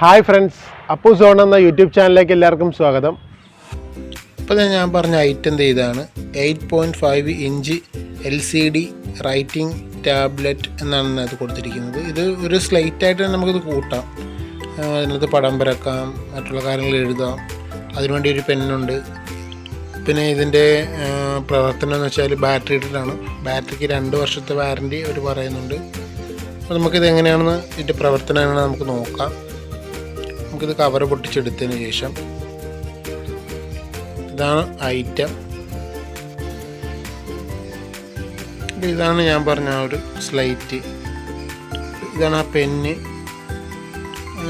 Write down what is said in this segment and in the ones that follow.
Hi friends Appu zone എന്ന YouTube ചാനലിലേക്ക് എല്ലാവർക്കും സ്വാഗതം. ഇപ്പോൾ ഞാൻ- പറഞ്ഞ ഐറ്റം ഇതാണ്. Eight point five inch L C D writing tablet എന്നാണ് അത് കൊടുത്തിരിക്കുന്നത്. ഇത് ഒരു സ്ലൈറ്റ് ആയിട്ട് തന്നെ നമുക്കിത് കൂട്ടാം. അതിനകത്ത് പടം വരക്കാം മറ്റുള്ള കാര്യങ്ങൾ എഴുതാം. അതിനുവേണ്ടി ഒരു പെന്നുണ്ട് പിന്നെ ഇതിന്റെ പ്രവർത്തനം എന്ന് വെച്ചാൽ ബാറ്ററി ഇട്ടിട്ടാണ്. ബാറ്ററിക്ക് രണ്ട് വർഷത്തെ വാറന്റി അവർ പറയുന്നുണ്ട്. അപ്പോൾ നമുക്കിത് എങ്ങനെയാണെന്ന് ഇതിന്റെ പ്രവർത്തനം നമുക്ക് നോക്കാം. നമുക്കിത് കവർ പൊട്ടിച്ചെടുത്തതിന് ശേഷം ഇതാണ് ഐറ്റം ഇതാണ് ഞാൻ പറഞ്ഞ ആ ഒരു സ്ലൈറ്റ് ഇതാണ് ആ പെന്ന്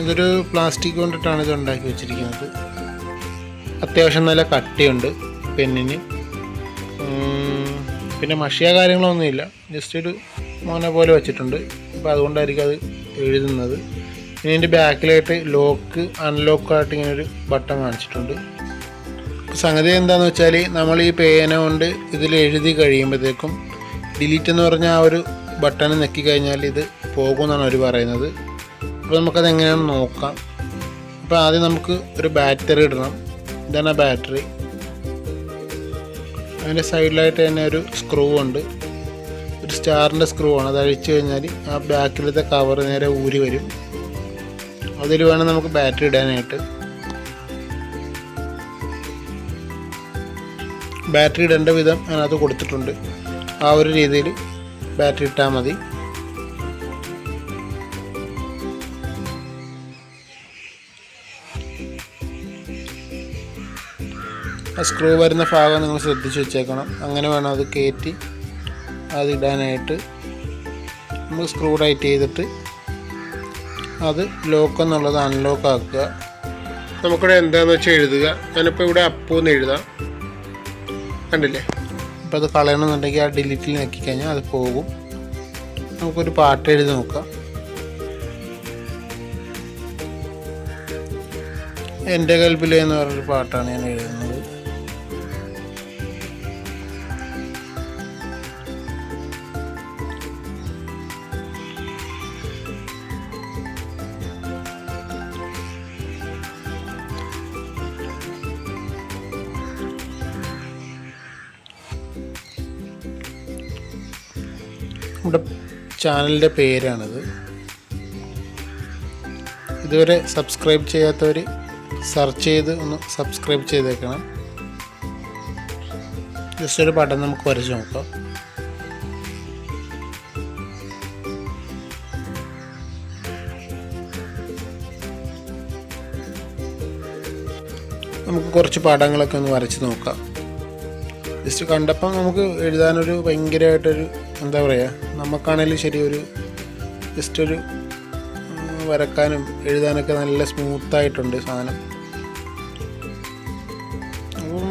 ഇതൊരു പ്ലാസ്റ്റിക് കൊണ്ടിട്ടാണ് ഇത് ഉണ്ടാക്കി വെച്ചിരിക്കുന്നത്. അത്യാവശ്യം നല്ല കട്ടിയുണ്ട് പെന്നിന് പിന്നെ മഷിയ കാര്യങ്ങളൊന്നുമില്ല. ജസ്റ്റ് ഒരു മോനെ പോലെ വെച്ചിട്ടുണ്ട്. അപ്പോൾ അതുകൊണ്ടായിരിക്കും അത് എഴുതുന്നത്. ഇനി ഇതിന്റെ ബാക്കിലായിട്ട് ലോക്ക് അൺലോക്കായിട്ട് ഇങ്ങനെ ഒരു ബട്ടൺ കാണിച്ചിട്ടുണ്ട്. സംഗതി എന്താണെന്ന് വെച്ചാൽ നമ്മൾ ഈ പേന കൊണ്ട് ഇതിൽ എഴുതി കഴിയുമ്പോഴത്തേക്കും ഡിലീറ്റ് എന്ന് പറഞ്ഞ ആ ഒരു ബട്ടൺ നെക്കി കഴിഞ്ഞാൽ ഇത് പോകുമെന്നാണ് അവർ പറയുന്നത്. അപ്പോൾ നമുക്കത് എങ്ങനെയാണെന്ന് നോക്കാം. അപ്പോൾ ആദ്യം നമുക്ക് ഒരു ബാറ്ററി ഇടണം. ഇതാണ് ആ ബാറ്ററി അതിന്റെ സൈഡിലായിട്ട് തന്നെ ഒരു സ്ക്രൂ ഉണ്ട്. ഒരു സ്റ്റാറിന്റെ സ്ക്രൂ ആണ്. അത് അഴിച്ചു കഴിഞ്ഞാൽ ആ ബാക്കിലത്തെ കവർ നേരെ ഊരി വരും. അതിൽ വേണം നമുക്ക് ബാറ്ററി ഇടാനായിട്ട്. ബാറ്ററി ഇടേണ്ട വിധം അതിനകത്ത് കൊടുത്തിട്ടുണ്ട്. ആ ഒരു രീതിയിൽ ബാറ്ററി ഇട്ടാൽ മതി. ആ സ്ക്രൂ വരുന്ന ഭാഗം നിങ്ങൾ ശ്രദ്ധിച്ച് വെച്ചേക്കണം. അങ്ങനെ വേണം അത് കയറ്റി അത് ഇടാനായിട്ട്. നമ്മൾ സ്ക്രൂ ടൈറ്റ് ചെയ്തിട്ട് അത് ലോക്ക് എന്നുള്ളത് അൺലോക്ക് ആക്കുക. നമുക്കിവിടെ എന്താണെന്ന് വെച്ചാൽ എഴുതുക. ഞാനിപ്പോൾ ഇവിടെ അപ്പൂ എന്ന് എഴുതാം. കണ്ടില്ലേ? അപ്പോൾ അത് കളയണമെന്നുണ്ടെങ്കിൽ ആ ഡിലീറ്റിൽ കഴിഞ്ഞാൽ അത് പോകും. നമുക്കൊരു പാട്ട് എഴുതി നോക്കാം. എന്റെ കൽപ്പിലെ എന്ന് പറഞ്ഞൊരു പാട്ടാണ് ഞാൻ എഴുതുന്നത്. നമ്മുടെ ചാനലിന്റെ പേരാണിത്. ഇതുവരെ സബ്സ്ക്രൈബ് ചെയ്യാത്തവർ സെർച്ച് ചെയ്ത് ഒന്ന് സബ്സ്ക്രൈബ് ചെയ്തേക്കണം. ജസ്റ്റ് ഒരു പടം നമുക്ക് വരച്ച് നോക്കാം. നമുക്ക് കുറച്ച് പടങ്ങളൊക്കെ ഒന്ന് വരച്ച് നോക്കാം. ജസ്റ്റ് കണ്ടപ്പം നമുക്ക് എഴുതാനൊരു ഭയങ്കരമായിട്ടൊരു എന്താ പറയുക നമുക്കാണേലും ശരി ഒരു ജസ്റ്റ് ഒരു വരക്കാനും എഴുതാനൊക്കെ നല്ല സ്മൂത്തായിട്ടുണ്ട് സാധനം.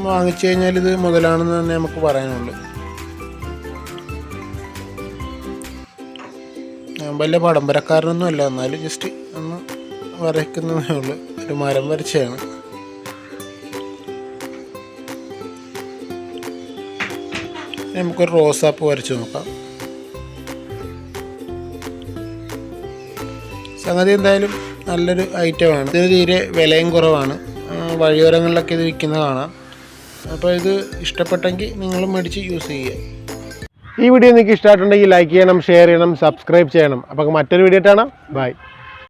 വാങ്ങിച്ചു കഴിഞ്ഞാൽ ഇത് മുതലാണെന്ന് തന്നെ നമുക്ക് പറയാനുള്ളൂ. ഞാൻ വലിയ പടം വരക്കാരനൊന്നും അല്ല എന്നാലും ജസ്റ്റ് ഒന്ന് വരയ്ക്കുന്നതേ ഉള്ളൂ. ഒരു മരം വരച്ചതാണ്. നമുക്കൊരു റോസാപ്പ് വരച്ച് നോക്കാം. സംഗതി എന്തായാലും നല്ലൊരു ഐറ്റമാണ് ഇതിന് തീരെ വിലയും കുറവാണ്. വഴിയോരങ്ങളിലൊക്കെ ഇത് വിൽക്കുന്നത് കാണാം. അപ്പോൾ ഇത് ഇഷ്ടപ്പെട്ടെങ്കിൽ നിങ്ങൾ മേടിച്ച് യൂസ് ചെയ്യുക. ഈ വീഡിയോ നിങ്ങൾക്ക് ഇഷ്ടമായിട്ടുണ്ടെങ്കിൽ ലൈക്ക് ചെയ്യണം ഷെയർ ചെയ്യണം സബ്സ്ക്രൈബ് ചെയ്യണം. അപ്പോൾ മറ്റൊരു വീഡിയോ കാണാം. ബൈ